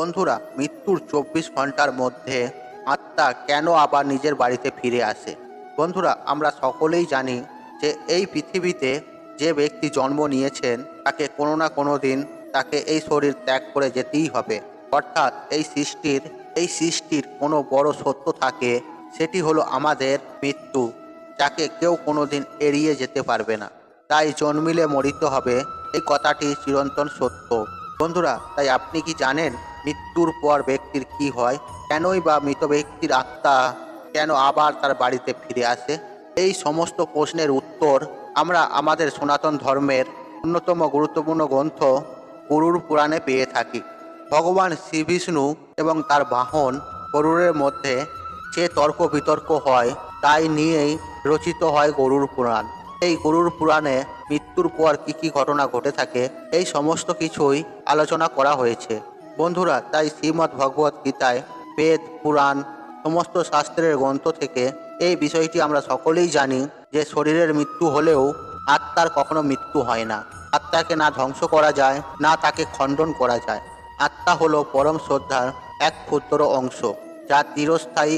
বন্ধুরা, মৃত্যুর চব্বিশ ঘণ্টার মধ্যে আত্মা কেন আবার নিজের বাড়িতে ফিরে আসে? বন্ধুরা, আমরা সকলেই জানি যে এই পৃথিবীতে যে ব্যক্তি জন্ম নিয়েছেন, তাকে কোনো না কোনো দিন তাকে এই শরীর ত্যাগ করে যেতেই হবে। অর্থাৎ এই সৃষ্টির এই সৃষ্টির কোনো বড় সত্য থাকে, সেটি হলো আমাদের মৃত্যু, যাকে কেউ কোনোদিন এড়িয়ে যেতে পারবে না। তাই জন্মিলে মরিতে হবে, এই কথাটি চিরন্তন সত্য। বন্ধুরা, তাই আপনি কি জানেন মৃত্যুর পর ব্যক্তির কি হয়? কেনই বা মৃত ব্যক্তির আত্মা কেন আবার তার বাড়িতে ফিরে আসে? এই সমস্ত প্রশ্নের উত্তর আমরা আমাদের সনাতন ধর্মের অন্যতম গুরুত্বপূর্ণ গ্রন্থ গরুর পুরাণে পেয়ে থাকি। ভগবান শ্রীবিষ্ণু এবং তার বাহন গরুরের মধ্যে যে তর্ক বিতর্ক হয়, তাই নিয়েই রচিত হয় গরুর পুরাণ। এই গরুর পুরাণে মৃত্যুর পর কি কি ঘটনা ঘটে থাকে, এই সমস্ত কিছুই আলোচনা করা হয়েছে। বন্ধুরা, তাই শ্রীমদ্ ভগবত গীতায় বেদ, পুরাণ, সমস্ত শাস্ত্রের গ্রন্থ থেকে এই বিষয়টি আমরা সকলেই জানি যে শরীরের মৃত্যু হলেও আত্মার কখনো মৃত্যু হয় না। আত্মাকে না ধ্বংস করা যায়, না তাকে খণ্ডন করা যায়। আত্মা হলো পরম শ্রদ্ধার এক ক্ষুদ্র অংশ, যা চিরস্থায়ী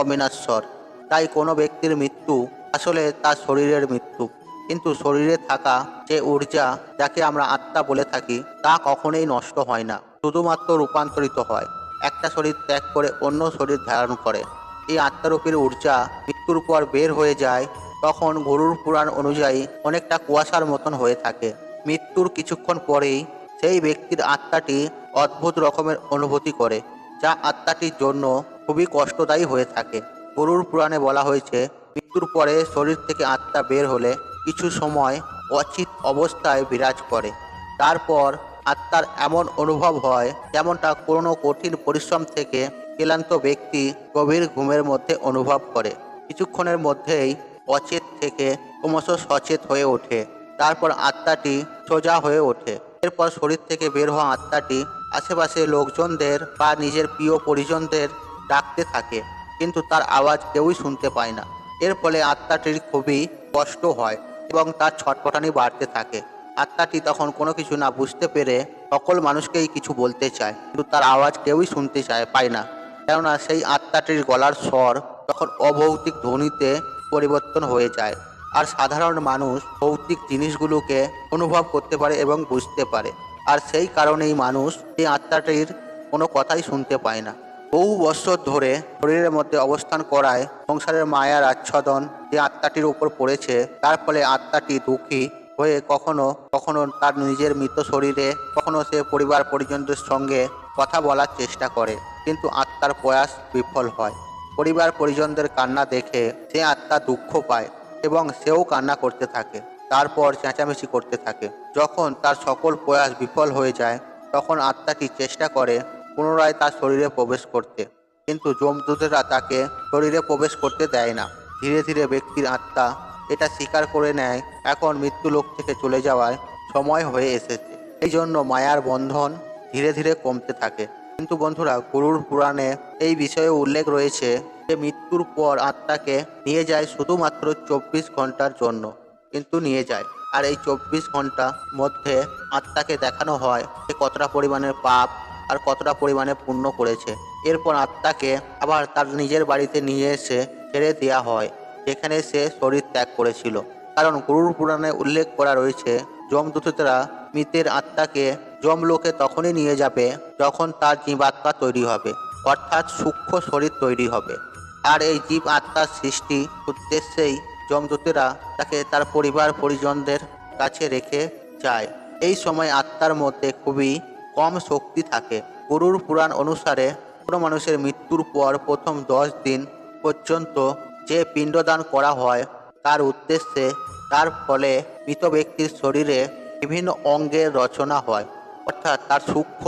অবিনাশ্বর। তাই কোনো ব্যক্তির মৃত্যু আসলে তার শরীরের মৃত্যু। কিন্তু শরীরে থাকা যে ঊর্জা যাকে আমরা আত্মা বলে থাকি, তা কখনোই নষ্ট হয় না। শুধুমাত্র রূপান্তরিত হয়। একটা শরীর ত্যাগ করে অন্য শরীর ধারণ করে। এই আত্মারূপের ঊর্জা মৃত্যুর পর বের হয়ে যায়, তখন গরুর পুরাণ অনুযায়ী অনেকটা কুয়াশার মতন হয়ে থাকে। মৃত্যুর কিছুক্ষণ পরেই সেই ব্যক্তির আত্মাটি অদ্ভুত রকমের অনুভূতি করে, যা আত্মাটির জন্য খুবই কষ্টদায়ী হয়ে থাকে। গরুর পুরাণে বলা হয়েছে, মৃত্যুর পরে শরীর থেকে আত্মা বের হলে কিছু সময় অচিত অবস্থায় বিরাজ করে। তারপর আত্মার এমন অনুভব হয় যেমনটা কোনো কঠিন পরিশ্রম থেকে ক্লান্ত ব্যক্তি গভীর ঘুমের মধ্যে অনুভব করে। কিছুক্ষণের মধ্যেই অচেত থেকে ক্রমশ সচেত হয়ে ওঠে। তারপর আত্মাটি সোজা হয়ে ওঠে। এরপর শরীর থেকে বের হওয়া আত্মাটি আশেপাশে লোকজনদের বা নিজের প্রিয় পরিজনদের ডাকতে থাকে, কিন্তু তার আওয়াজ কেউই শুনতে পায় না। এর ফলে আত্মাটির খুবই কষ্ট হয় এবং তার ছটপটানি বাড়তে থাকে। আত্মাটি তখন কোনো কিছু না বুঝতে পেরে সকল মানুষকেই কিছু বলতে চায়, কিন্তু তার আওয়াজ কেউই শুনতে চায়, পায় না। কেননা সেই আত্মাটির গলার স্বর তখন অভৌতিক ধ্বনিতে পরিবর্তন হয়ে যায়, আর সাধারণ মানুষ ভৌতিক জিনিসগুলোকে অনুভব করতে পারে এবং বুঝতে পারে। আর সেই কারণেই মানুষ এই আত্মাটির কোনো কথাই শুনতে পায় না। বহু বছর ধরে শরীরের মধ্যে অবস্থান করায় সংসারের মায়ার আচ্ছাদন যে আত্মাটির উপর পড়েছে, তার ফলে আত্মাটি দুঃখী হয়ে কখনো কখনো তার নিজের মৃত শরীরে, কখনো সে পরিবার পরিজনদের সঙ্গে কথা বলার চেষ্টা করে। কিন্তু আত্মার প্রয়াস বিফল হয়। পরিবার পরিজনদের কান্না দেখে সে আত্মা দুঃখ পায় এবং সেও কান্না করতে থাকে, তারপর চেঁচামেচি করতে থাকে। যখন তার সকল প্রয়াস বিফল হয়ে যায়, তখন আত্মাটি চেষ্টা করে পুনরায় তার শরীরে প্রবেশ করতে। কিন্তু যমদূতেরা তাকে শরীরে প্রবেশ করতে দেয় না। ধীরে ধীরে ব্যক্তির আত্মা এটা স্বীকার করে নেয়, এখন মৃত্যু লোক থেকে চলে যাওয়ার সময় হয়ে এসেছে। এই জন্য মায়ার বন্ধন ধীরে ধীরে কমতে থাকে। কিন্তু বন্ধুরা, গুরুর পুরাণে এই বিষয়ে উল্লেখ রয়েছে যে মৃত্যুর পর আত্মাকে নিয়ে যায় শুধুমাত্র চব্বিশ ঘণ্টার জন্য, কিন্তু নিয়ে যায়। আর এই চব্বিশ ঘণ্টা মধ্যে আত্মাকে দেখানো হয় যে কতটা পরিমাণের পাপ আর কতটা পরিমাণে পুণ্য করেছে। এরপর আত্মাকে আবার তার নিজের বাড়িতে নিয়ে এসে ছেড়ে দেওয়া হয়। যেখানে সে শরীর ত্যাগ করেছিল। কারণ গরুর পুরাণে উল্লেখ করা রয়েছে, যমদূতরা মৃতের আত্মাকে যমলোকে তখনই নিয়ে যাবে যখন তার জীবাত্মা তৈরি হবে, অর্থাৎ সূক্ষ্ম শরীর তৈরি হবে। আর এই জীব আত্মার সৃষ্টি উদ্দেশ্যেই যমদূতেরা তাকে তার পরিবার পরিজনদের কাছে রেখে যায়। এই সময় আত্মার মধ্যে খুবই কম শক্তি থাকে। গরুর পুরাণ অনুসারে কোনো মানুষের মৃত্যুর পর প্রথম দশ দিন পর্যন্ত যে পিণ্ডদান করা হয়, তার উদ্দেশ্যে, তার ফলে মৃত ব্যক্তির শরীরে বিভিন্ন অঙ্গের রচনা হয়, অর্থাৎ তার সূক্ষ্ম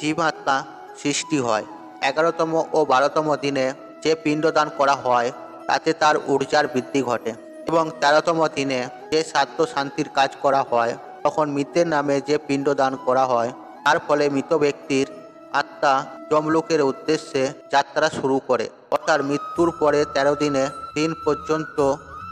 জীবাত্মা সৃষ্টি হয়। এগারোতম ও বারোতম দিনে যে পিণ্ডদান করা হয়, তাতে তার ঊর্জার বৃদ্ধি ঘটে এবং তেরোতম দিনে যে সাধ্য শান্তির কাজ করা হয়, তখন মৃতের নামে যে পিণ্ডদান করা হয়, তার ফলে মৃত ব্যক্তির আত্মা যমলোকের উদ্দেশ্যে যাত্রা শুরু করে, অর্থাৎ মৃত্যুর পরে তেরো দিনে দিন পর্যন্ত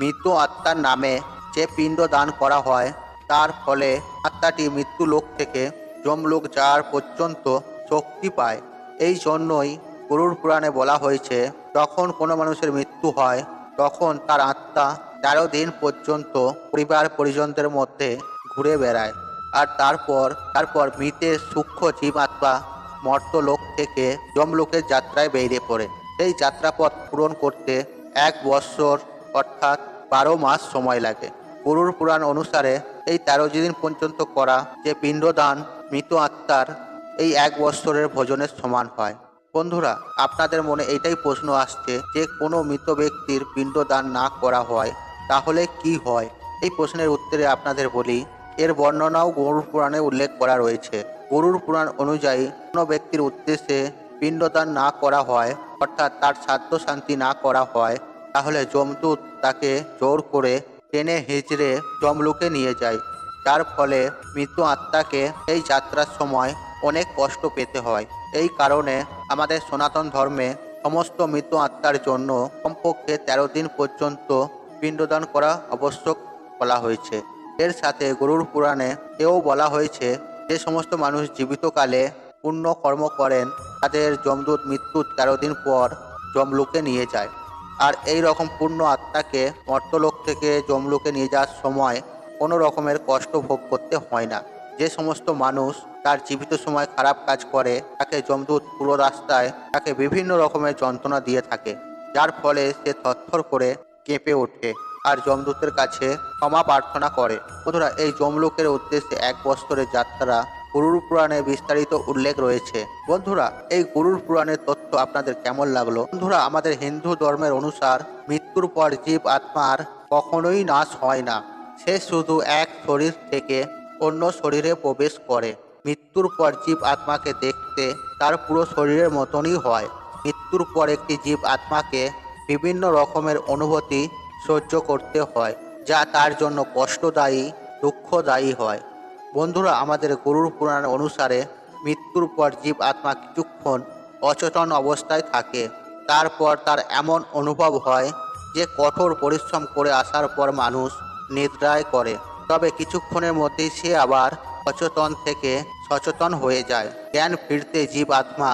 মৃত আত্মার নামে যে পিণ্ড দান করা হয়, তার ফলে আত্মাটি মৃত্যু লোক থেকে যমলোক যাওয়ার পর্যন্ত শক্তি পায়। এই জন্যই গরুর পুরাণে বলা হয়েছে, যখন কোনো মানুষের মৃত্যু হয়, তখন তার আত্মা তেরো দিন পর্যন্ত পরিবার পরিজনদের মধ্যে ঘুরে বেড়ায়। আর তারপর তারপর মৃতের সূক্ষ্ম জীব জীবাত্মা মর্তলোক থেকে যমলোকের যাত্রায় বেরিয়ে পড়ে। সেই যাত্রাপথ পূরণ করতে এক বৎসর অর্থাৎ বারো মাস সময় লাগে। গরুর পুরাণ অনুসারে এই তেরো দিন পর্যন্ত করা যে পিণ্ডদান মৃত আত্মার এই এক বৎসরের ভোজনের সমান হয়। বন্ধুরা, আপনাদের মনে এইটাই প্রশ্ন আসছে যে কোনো মৃত ব্যক্তির পিণ্ডদান না করা হয়, তাহলে কি হয়? এই প্রশ্নের উত্তরে আপনাদের বলি, এর বর্ণনাও গরুর পুরাণে উল্লেখ করা রয়েছে। গরুর পুরাণ অনুযায়ী কোনো ব্যক্তির উদ্দেশ্যে পিণ্ডদান না করা হয়, অর্থাৎ তার সাধ্য শান্তি না করা হয় তাহলে যমদূত তাকে জোর করে টেনে হিজড়ে যমলোকে নিয়ে যায়। যার ফলে মৃত আত্মাকে এই যাত্রার সময় অনেক কষ্ট পেতে হয়। এই কারণে আমাদের সনাতন ধর্মে সমস্ত মৃত আত্মার জন্য কমপক্ষে তেরো দিন পর্যন্ত পিণ্ডদান করা আবশ্যক বলা হয়েছে। এর সাথে গরুর পুরাণে এও বলা হয়েছে, যে সমস্ত মানুষ জীবিতকালে পুণ্য কর্ম করেন, তাদের যমদূত মৃত্যুর তেরো দিন পর যমলোকে নিয়ে যায়। আর এই রকম পূর্ণ আত্মাকে মর্তলোক থেকে যমলোকে নিয়ে যাওয়ার সময় কোনো রকমের কষ্ট ভোগ করতে হয় না। যে সমস্ত মানুষ তার জীবিত সময় খারাপ কাজ করে, তাকে যমদূত পুরো রাস্তায় তাকে বিভিন্ন রকমের যন্ত্রণা দিয়ে থাকে, যার ফলে সে থরথর করে কেঁপে ওঠে আর যমদূতের কাছে ক্ষমা প্রার্থনা করে। বন্ধুরা, এই যমলোকের উদ্দেশ্যে এক বছরের যাত্রা গরুর পুরাণে বিস্তারিত উল্লেখ রয়েছে। বন্ধুরা, এই গরুর পুরাণের তথ্য আপনাদের কেমন লাগল? বন্ধুরা, আমাদের হিন্দু ধর্মের অনুসার মৃত্যুর পর জীব আত্মার কখনোই নাশ হয় না। সে শুধু এক শরীর থেকে অন্য শরীরে প্রবেশ করে। মৃত্যুর পর জীব আত্মাকে দেখতে তার পুরো শরীরের মতনই হয়। মৃত্যুর পর একটি জীব আত্মাকে বিভিন্ন রকমের অনুভূতি সহ্য করতে হয়, যা তার জন্য কষ্টদায়ী, দুঃখদায়ী হয়। বন্ধুরা, আমাদের গরুর পুরাণ অনুসারে মৃত্যুর পর জীব আত্মা কিছুক্ষণ অচেতন অবস্থায় থাকে। তারপর তার এমন অনুভব হয় যে কঠোর পরিশ্রম করে আসার পর মানুষ নিদ্রায় করে। তবে কিছুক্ষণের মধ্যেই সে আবার অচেতন থেকে সচেতন হয়ে যায়। জ্ঞান ফিরতে জীব আত্মা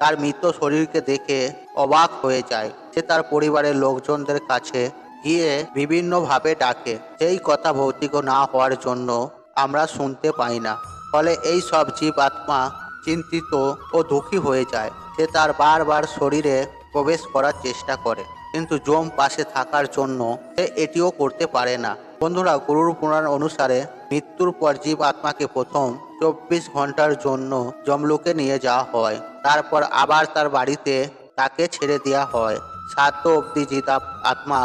তার মৃত শরীরকে দেখে অবাক হয়ে যায়। সে তার পরিবারের লোকজনদের কাছে গিয়ে বিভিন্নভাবে ডাকে। সেই কথা ভৌতিক না হওয়ার জন্য আমরা শুনতে পাই না। ফলে এই সব জীব আত্মা চিন্তিত ও দুঃখী হয়ে যায়। সে তার বারবার শরীরে প্রবেশ করার চেষ্টা করে। কিন্তু জম পাশে থাকার জন্য সে এটিও করতে পারে না। বন্ধুরা, গরুর পুরাণ অনুসারে মৃত্যুর পর জীব আত্মাকে প্রথম চব্বিশ ঘণ্টার জন্য জমলোকে নিয়ে যাওয়া হয়। তারপর আবার তার বাড়িতে তাকে ছেড়ে দেওয়া হয়। সাত অবধি জিতা আত্মা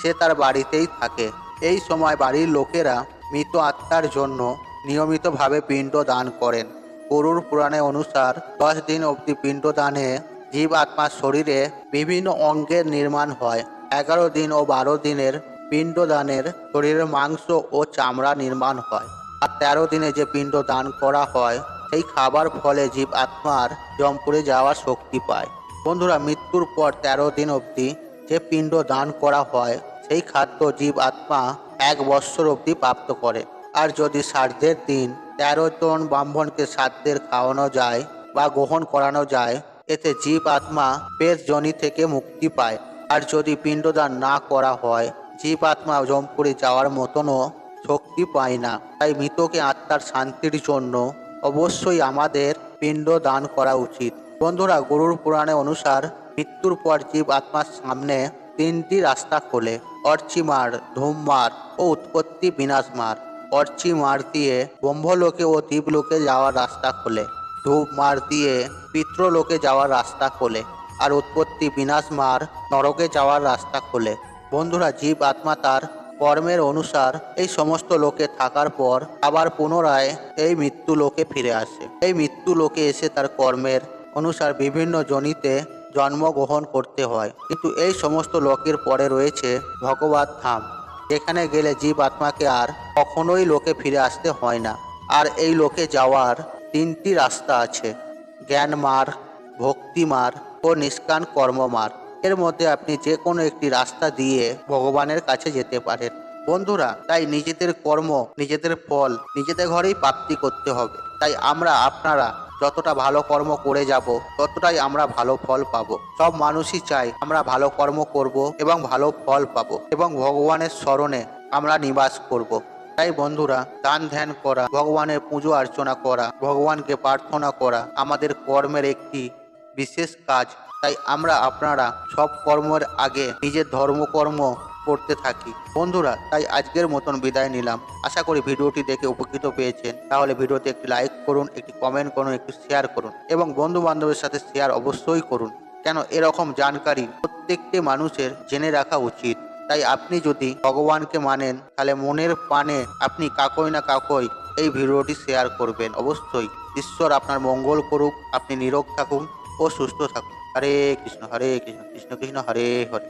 সে তার বাড়িতেই থাকে। এই সময় বাড়ির লোকেরা মৃত আত্মার জন্য নিয়মিতভাবে পিণ্ড দান করেন। গরুর পুরাণে অনুসার দশ দিন অবধি পিণ্ড দানে জীব আত্মার শরীরে বিভিন্ন অঙ্গের নির্মাণ হয়। এগারো দিন ও বারো দিনের পিণ্ড দানের শরীরের মাংস ও চামড়া নির্মাণ হয়। আর তেরো দিনে যে পিণ্ড দান করা হয়, সেই খাবার ফলে জীব আত্মার জমপুরে যাওয়ার শক্তি পায়। বন্ধুরা, মৃত্যুর পর তেরো দিন অবধি যে পিণ্ড দান করা হয়, সেই খাদ্য জীব আত্মা এক বৎসর অবধি প্রাপ্ত করে। আর যদি শ্রাদ্ধের দিন তেরো জন ব্রাহ্মণকে শ্রাদ্ধের খাওয়ানো যায় বা গ্রহণ করানো যায়, এতে জীব আত্মা পেট জনি থেকে মুক্তি পায়। আর যদি পিণ্ডদান না করা হয়, জীব আত্মা জমপুরে যাওয়ার মতনও শক্তি পায় না। তাই মৃতকে আত্মার শান্তির জন্য অবশ্যই আমাদের পিণ্ড দান করা উচিত। বন্ধুরা, গরুর পুরাণে অনুসার মৃত্যুর পর জীব আত্মার সামনে তিনটি রাস্তা খোলে অর্চিমার ধূমমার ও উৎপত্তি বিনাশমার অর্চিমার দিয়ে ব্রহ্মলোকে ও দ্বীপলোকে যাওয়ার রাস্তা খোলে ধূপমার দিয়ে পিতৃলোকে যাওয়ার রাস্তা খোলে আর উৎপত্তি বিনাশমার নরকে যাওয়ার রাস্তা খোলে। বন্ধুরা, জীব আত্মা তার কর্মের অনুসার এই সমস্ত লোকে থাকার পর আবার পুনরায় এই মৃত্যু লোকে ফিরে আসে। এই মৃত্যু লোকে এসে তার কর্মের অনুসার বিভিন্ন জনিতে জন্মগ্রহণ করতে হয়। কিন্তু এই সমস্ত লোকের পরে রয়েছে ভগবত ধাম। যেখানে গেলে জীব আত্মাকে আর কখনোই লোকে ফিরে আসতে হয় না। আর এই লোকে যাওয়ার তিনটি রাস্তা আছে। জ্ঞান মার্গ ভক্তি মার্গ ও নিষ্কান কর্মমার্গ এর মধ্যে আপনি যে কোনো একটি রাস্তা দিয়ে ভগবানের কাছে যেতে পারেন। বন্ধুরা, তাই নিজেদের কর্ম, নিজেদের ফল, নিজেদের ঘরেই প্রাপ্তি করতে হবে। তাই আমরা আপনারা যতটা ভালো কর্ম করে যাব, ততটাই আমরা ভালো ফল পাবো সব মানুষই চায় আমরা ভালো কর্ম করব এবং ভালো ফল পাবো এবং ভগবানের স্মরণে আমরা নিবাস করব। তাই বন্ধুরা, দান ধ্যান করা, ভগবানের পুজো অর্চনা করা, ভগবানকে প্রার্থনা করা আমাদের কর্মের একটি বিশেষ কাজ তাই আমরা আপনারা সব কর্মের আগে নিজের ধর্মকর্ম করতে থাকি। বন্ধুরা, তাই আজকের মতন বিদায় নিলাম। আশা করি ভিডিওটি দেখে উপকৃত পেয়েছেন। তাহলে ভিডিওতে একটি লাইক করুন, একটি কমেন্ট করুন, একটি শেয়ার করুন এবং বন্ধু বান্ধবের সাথে শেয়ার অবশ্যই করুন। কেন এরকম জানকারি প্রত্যেকটি মানুষের জেনে রাখা উচিত। তাই আপনি যদি ভগবানকে মানেন, তাহলে মনের পানে আপনি কাকই না কাকই এই ভিডিওটি শেয়ার করবেন অবশ্যই। ঈশ্বর আপনার মঙ্গল করুক, আপনি নিরোগ থাকুন ও সুস্থ থাকুন। হরে কৃষ্ণ হরে কৃষ্ণ কৃষ্ণ কৃষ্ণ, হরে হরে।